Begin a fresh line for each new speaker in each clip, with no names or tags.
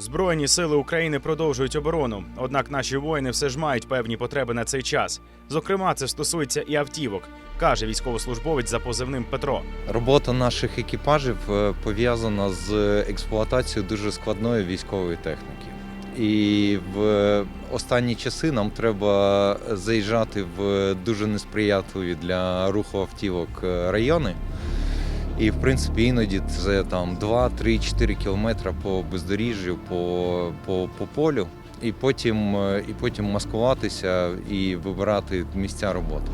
Збройні сили України продовжують оборону, однак наші воїни все ж мають певні потреби на цей час. Зокрема, це стосується і автівок, каже військовослужбовець за позивним Петро.
Робота наших екіпажів е, пов'язана з експлуатацією дуже складної військової техніки. І в останні часи нам треба заїжджати в дуже несприятливі для руху автівок е, райони. І, в принципі, іноді це там 2, 3, 4 кілометри по бездоріжжю, по, по, по полю, і потім, е, і потім маскуватися і вибирати місця роботи.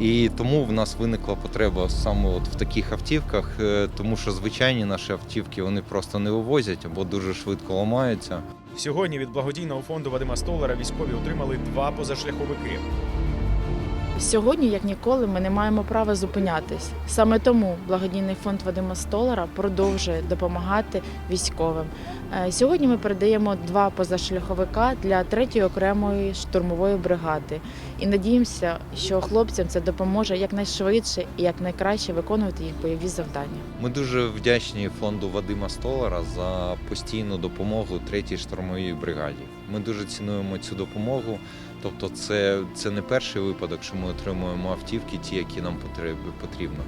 І тому в нас виникла потреба саме от в таких автівках, е, тому що звичайні наші автівки вони просто не вивозять або дуже швидко ламаються.
Сьогодні від благодійного фонду Вадима Столара військові отримали два позашляховики.
Сьогодні, як ніколи, ми не маємо права зупинятись. Саме тому благодійний фонд Вадима Столара продовжує допомагати військовим. Е, Сьогодні ми передаємо два позашляховика для третьої окремої штурмової бригади і надіємося, що хлопцям це допоможе якнайшвидше і якнайкраще виконувати їх бойові завдання.
Ми дуже вдячні фонду Вадима Столара за постійну допомогу третій штурмовій бригаді. Ми дуже цінуємо цю допомогу. Тобто, це, це не перший випадок, що ми отримуємо автівки, ті, які нам потрібно.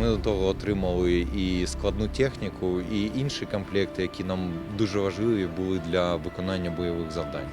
Ми до того отримали і складну техніку, і інші комплекти, які нам дуже важливі були для виконання бойових завдань.